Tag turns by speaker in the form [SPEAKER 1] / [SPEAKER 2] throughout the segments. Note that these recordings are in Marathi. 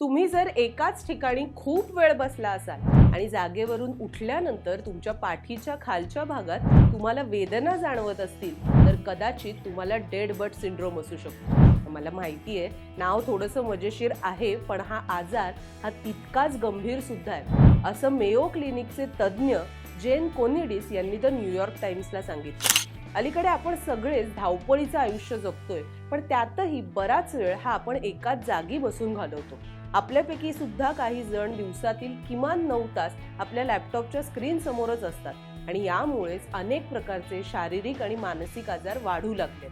[SPEAKER 1] तुम्ही जर एकाच ठिकाणी खूप वेळ बसला असाल आणि जागेवरून उठल्यानंतर तुमच्या पाठीच्या खालच्या भागात तुम्हाला वेदना जाणवत असतील तर कदाचित तुम्हाला डेड बट सिंड्रोम असू शकतो. मला माहिती आहे नाव थोडंसं मजेशीर आहे पण हा आजार हा तितकाच गंभीर सुद्धा आहे. असं मेयो क्लिनिकचे तज्ज्ञ जेन कोनिडिस यांनी द न्यूयॉर्क टाइम्सला सांगितलं. अलीकडे आपण सगळेच धावपळीचं आयुष्य जगतोय पण त्यातही बराच वेळ हा आपण एकाच जागी बसून घालवतो. आपल्यापैकी सुद्धा काही जण दिवसातील किमान नऊ तास आपल्या लॅपटॉपच्या स्क्रीन समोरच असतात. आणि यामुळेच अनेक प्रकारचे शारीरिक आणि मानसिक आजार वाढू लागले.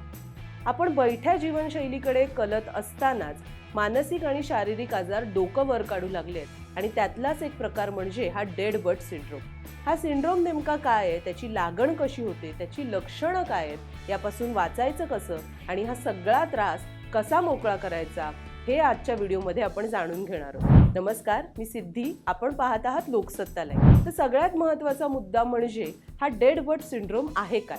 [SPEAKER 1] आपण बैठ्या जीवनशैलीकडे कलत असतानाच मानसिक आणि शारीरिक आजार डोकं वर काढू लागलेत. आणि त्यातलाच एक प्रकार म्हणजे हा डेड बट सिंड्रोम. हा सिंड्रोम नेमका काय आहे? त्याची लागण कशी होते? त्याची लक्षणं काय आहेत? यापासून वाचायचं कसं? आणि हा सगळा त्रास कसा मोकळा करायचा? हे आजच्या व्हिडिओमध्ये आपण जाणून घेणार आहोत. नमस्कार मी सिद्धी. आपण पाहत आहात लोकसत्तालय. तर सगळ्यात महत्त्वाचा मुद्दा म्हणजे हा डेड बर्ड सिंड्रोम आहे काय?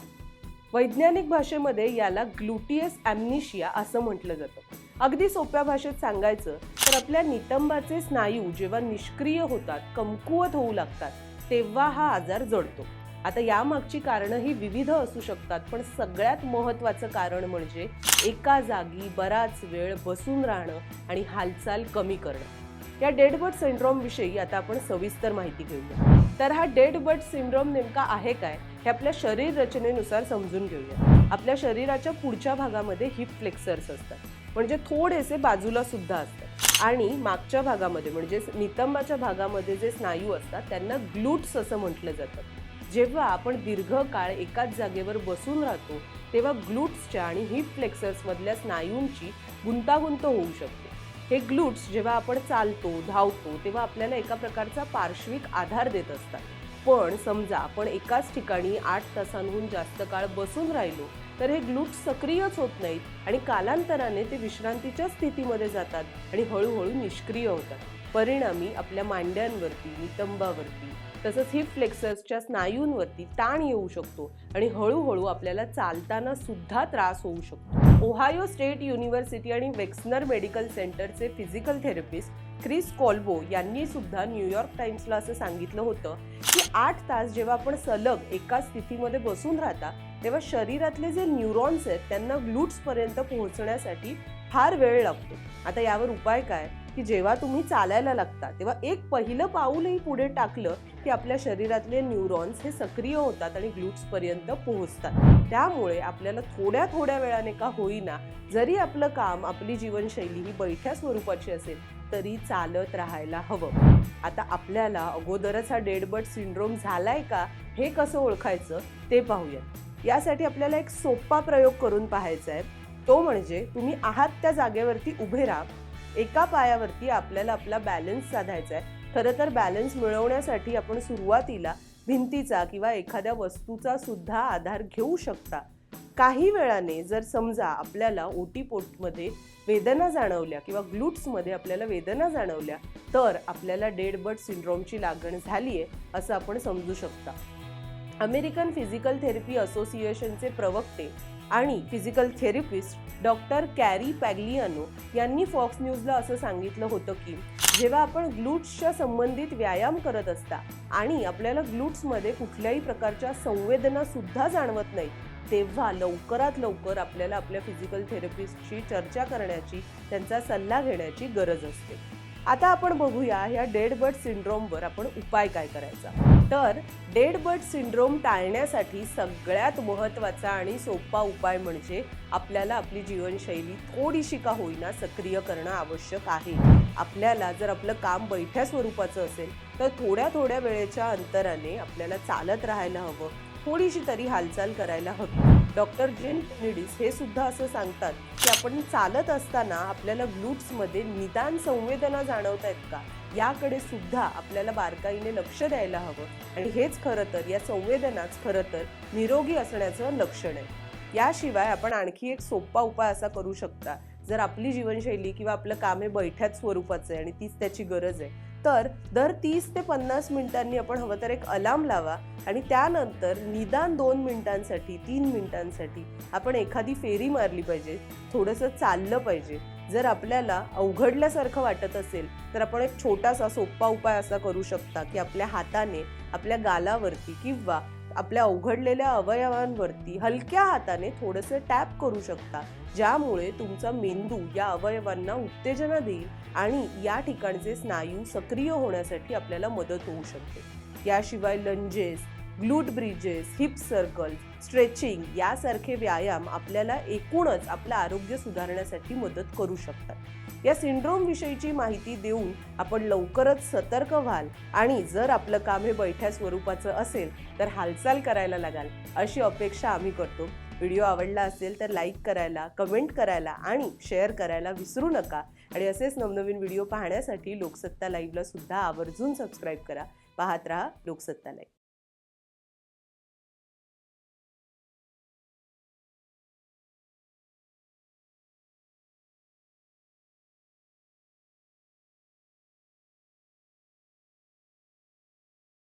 [SPEAKER 1] वैज्ञानिक भाषेमध्ये याला ग्लुटियस ॲम्निशिया असं म्हटलं जातं. अगदी सोप्या भाषेत सांगायचं तर आपल्या नितंबाचे स्नायू जेव्हा निष्क्रिय होतात कमकुवत होऊ लागतात तेव्हा हा आजार जडतो. आता यामागची कारणं ही विविध असू शकतात पण सगळ्यात महत्त्वाचं कारण म्हणजे एका जागी बराच वेळ बसून राहणं आणि हालचाल कमी करणं. या डेड बर्ड सिंड्रोमविषयी आता आपण सविस्तर माहिती घेऊया. तर हा डेड बर्ड सिंड्रोम नेमका आहे काय हे आपल्या शरीर रचनेनुसार समजून घेऊया. आपल्या शरीराच्या पुढच्या भागामध्ये हिप फ्लेक्सर्स असतात म्हणजे थोडेसे बाजूला सुद्धा असतात. आणि मागच्या भागामध्ये म्हणजे नितंबाच्या भागामध्ये जे स्नायू असतात त्यांना ग्लूट्स असं म्हटलं जातं. जेव्हा आपण दीर्घकाळ एकाच जागेवर बसून राहतो तेव्हा ग्लूट्सच्या आणि हिप फ्लेक्सर्समधल्या स्नायूंची गुंतागुंत होऊ शकते. हे ग्लूट्स जेव्हा आपण चालतो धावतो तेव्हा आपल्याला एका प्रकारचा पार्श्विक आधार देत असतात. पण समजा आपण एकाच ठिकाणी आठ तासांहून जास्त काळ बसून राहिलो तर हे ग्लूट्स सक्रियच होत नाहीत आणि कालांतराने ते विश्रांतीच्या स्थितीमध्ये जातात आणि हळूहळू निष्क्रिय होतात. परिणामी आपल्या मांड्यांवरती नितंबावरती तसंच हिप फ्लेक्सर्सच्या स्नायूंवरती ताण येऊ शकतो आणि हळूहळू आपल्याला चालताना सुद्धा त्रास होऊ शकतो. ओहायो स्टेट युनिव्हर्सिटी आणि वेक्सनर मेडिकल सेंटरचे फिजिकल थेरपिस्ट क्रिस कॉल्बो यांनी सुद्धा न्यूयॉर्क टाइम्सला असं सांगितलं होतं की आठ तास जेव्हा आपण सलग एका स्थितीमध्ये बसून राहता तेव्हा शरीरातले जे न्यूरॉन्स आहेत त्यांना ग्लूट्सपर्यंत पोहोचण्यासाठी फार वेळ लागतो. आता यावर उपाय काय? की जेव्हा तुम्ही चालायला लागता तेव्हा एक पहिलं पाऊलही पुढे टाकलं की आपल्या शरीरातले न्यूरॉन्स हे सक्रिय होतात आणि ग्लूट्सपर्यंत पोहोचतात. त्यामुळे आपल्याला थोड्या थोड्या वेळाने का होईना जरी आपलं काम आपली जीवनशैली ही बैठ्या स्वरूपाची असेल तरी चालत राहायला हवं. आता आपल्याला अगोदरच हा डेडबट सिंड्रोम झालाय का हे कसं ओळखायचं ते पाहूया यासाठी आपल्याला एक सोपा प्रयोग करून पाहायचा आहे. तो म्हणजे तुम्ही आहात त्या जागेवरती उभे राहा. एका पायावरती आपल्याला आपला बॅलन्स साधायचा आहे. खरं तर बॅलन्स मिळवण्यासाठी आपण सुरुवातीला भिंतीचा किंवा एखाद्या वस्तूचा सुद्धा आधार घेऊ शकता. काही वेळाने जर समजा आपल्याला ओटीपोटमध्ये वेदना जाणवल्या किंवा ग्लूट्समध्ये आपल्याला वेदना जाणवल्या तर आपल्याला डेड बर्ड सिंड्रोमची लागण झाली आहे असं आपण समजू शकता. अमेरिकन फिजिकल थेरपी असोसिएशनचे प्रवक्ते आणि physical therapist doctor Carrie Pagliano यांनी फॉक्स न्यूजला असं सांगितलं होतं की जेव्हा आपण ग्लूट्सच्या संबंधित व्यायाम करत असता आणि आपल्याला ग्लूट्समध्ये कुठल्याही प्रकारच्या संवेदनासुद्धा जाणवत नाही तेव्हा लवकरात लवकर आपल्याला आपल्या फिजिकल थेरपिस्टशी चर्चा करण्याची त्यांचा सल्ला घेण्याची गरज असते. आता आपण बघूया ह्या डेड बर्ड सिंड्रोमवर आपण उपाय काय करायचा? तर डेड बर्ड सिंड्रोम टाळण्यासाठी सगळ्यात महत्त्वाचा आणि सोपा उपाय म्हणजे आपल्याला आपली जीवनशैली थोडीशी का होईना सक्रिय करणं आवश्यक आहे. आपल्याला जर आपलं काम बैठ्या स्वरूपाचं असेल तर थोड्या थोड्या वेळेच्या अंतराने आपल्याला चालत राहायला हवं. थोडीशी तरी हालचाल करायला हवी. डॉक्टर जेन निडिस हे सुद्धा असं सांगतात की आपण चालत असताना आपल्याला ग्लूट्समध्ये निदान संवेदना जाणवत आहेत का? याकडे सुद्धा आपल्याला बारकाईने लक्ष द्यायला हवं. आणि हेच खरं तर या संवेदनाच खरं तर निरोगी असण्याचं लक्षण आहे. याशिवाय आपण आणखी एक सोपा उपाय असा करू शकता. जर आपली जीवनशैली किंवा आपलं काम हे बैठ्याच स्वरूपाचं आहे आणि तीच त्याची गरज आहे तर दर तीस ते पन्नास मिनिटांनी आपण हवं तर एक अलार्म लावा आणि त्यानंतर निदान दोन मिनिटांसाठी तीन मिनिटांसाठी आपण एखादी फेरी मारली पाहिजे थोडंसं चाललं पाहिजे. जर आपल्याला अवघडल्यासारखं वाटत असेल तर आपण एक छोटासा सोपा उपाय असा करू शकता की आपल्या हाताने आपल्या गालावरती किंवा आपल्या अवघडलेल्या अवयवांवरती हलक्या हाताने थोडंसं टॅप करू शकता. ज्यामुळे तुमचा मेंदू या अवयवांना उत्तेजना देईल आणि या ठिकाणचे स्नायू सक्रिय होण्यासाठी आपल्याला मदत होऊ शकते. याशिवाय lunges glute bridges hip circle stretching यासारखे व्यायाम आपल्याला एकूणच आपलं आरोग्य सुधारण्यासाठी मदत करू शकतात. या सिंड्रोमविषयीची माहिती देऊन आपण लवकरच सतर्क व्हाल आणि जर आपलं काम हे बैठ्या स्वरूपाचं असेल तर हालचाल करायला लागाल. अशी अपेक्षा आम्ही करतो. व्हिडिओ आवडला असेल तर लाईक करायला कमेंट करायला आणि शेअर करायला विसरू नका. आणि असेच नवनवीन व्हिडिओ पाहण्यासाठी लोकसत्ता लाईव्हला सुद्धा आवर्जून सबस्क्राईब करा. पाहत रहा लोकसत्ता लाईव्ह.